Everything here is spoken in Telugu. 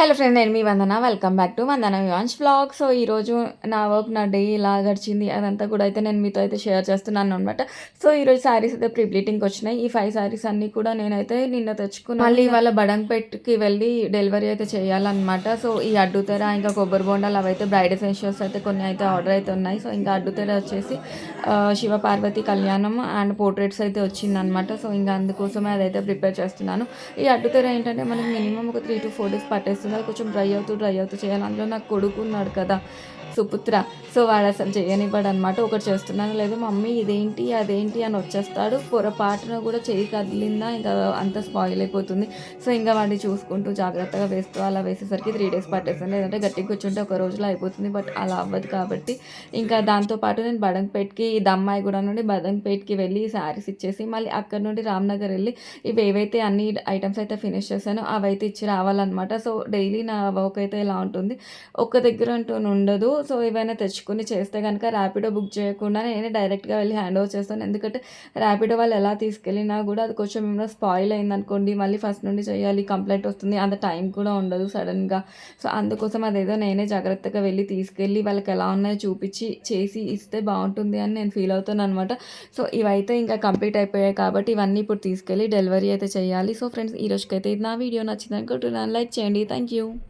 హలో ఫ్రెండ్ నేను మీ Vandana. Welcome back to Vandana Vivaan's vlog so ఈరోజు నా వర్క్ నా డే ఇలా గడిచింది. అదంతా కూడా అయితే నేను మీతో అయితే షేర్ చేస్తున్నాను అనమాట సో ఈరోజు శారీస్ అయితే ప్రిప్లీటింగ్కి వచ్చినాయి. ఈ ఫైవ్ శారీస్ అన్నీ కూడా నేనైతే నిన్న తెచ్చుకున్నాను. మళ్ళీ ఇవాళ బడంగ్పేట్కి వెళ్ళి డెలివరీ అయితే చేయాలన్నమాట. సో ఈ అడ్డుతెర ఇంకా కొబ్బరి బొండాలు అవైతే బ్రైడ్ ఎసెన్షియల్స్ అయితే కొన్ని అయితే ఆర్డర్ అయితే ఉన్నాయి. సో ఇంకా అడ్డుతెర వచ్చేసి శివ పార్వతి కళ్యాణం అండ్ పోర్ట్రేట్స్ అయితే వచ్చిందనమాట సో ఇంకా అందుకోసమే అదైతే ప్రిపేర్ చేస్తున్నాను. ఈ అడ్డుతెర ఏంటంటే మనకి మినిమం ఒక త్రీ టు ఫోర్ డేస్ పట్టేస్తుంది. అది కొంచెం డ్రై అవుతూ డ్రై అవుతూ చేయాలి. అందులో నాకు కొడుకు ఉన్నాడు కదా సుపుత్ర. సో వాడు అసలు చేయనివ్వడు అనమాట ఒకటి చేస్తున్నాను. లేదు మమ్మీ ఇదేంటి అదేంటి అని వచ్చేస్తాడు. పొరపాటున కూడా చేయి కదిలిందా? ఇంకా అంత స్పాయిల్ అయిపోతుంది. సో ఇంకా వాడిని చూసుకుంటూ జాగ్రత్తగా వేస్తూ అలా వేసేసరికి త్రీ డేస్ పట్టేస్తాను లేదంటే గట్టిగా కూర్చుంటే ఒక రోజులో అయిపోతుంది. బట్ అలా అవ్వదు కాబట్టి. ఇంకా దాంతోపాటు నేను బడంపేట్కి దమ్మాయి కూడా నుండి బడంపేట్కి వెళ్ళి శారీస్ ఇచ్చేసి మళ్ళీ అక్కడ నుండి రామ్నగర్ వెళ్ళి ఇవి ఏవైతే అన్ని ఐటమ్స్ అయితే ఫినిష్ చేశానో అవైతే ఇచ్చి రావాలన్నమాట. సో డైలీ నా వర్క్ అయితే ఇలా ఉంటుంది. ఒక్క దగ్గర అంటూ ఉండదు. సో ఏవైనా తెచ్చుకుని చేస్తే కనుక ర్యాపిడో బుక్ చేయకుండా నేనే డైరెక్ట్గా వెళ్ళి హ్యాండ్ ఓవర్ చేస్తాను. ఎందుకంటే ర్యాపిడో వాళ్ళు ఎలా తీసుకెళ్ళినా కూడా అది కొంచెం ఏమైనా స్పాయిల్ అయింది అనుకోండి మళ్ళీ ఫస్ట్ నుండి చేయాలి కంప్లైంట్ వస్తుంది అంత టైం కూడా ఉండదు సడన్గా. సో అందుకోసం అదేదో నేనే జాగ్రత్తగా వెళ్ళి తీసుకెళ్ళి వాళ్ళకి ఎలా ఉన్నాయో చూపించి చేసి ఇస్తే బాగుంటుంది అని నేను ఫీల్ అవుతాను అనమాట సో ఇవైతే ఇంకా కంప్లీట్ అయిపోయాయి కాబట్టి ఇవన్నీ ఇప్పుడు తీసుకెళ్ళి డెలివరీ అయితే చేయాలి. సో ఫ్రెండ్స్ ఈ రోజుకైతే ఇది నా వీడియో. నచ్చింది అనుకుంటున్నాను లైక్ చేయండి. Thank Thank you.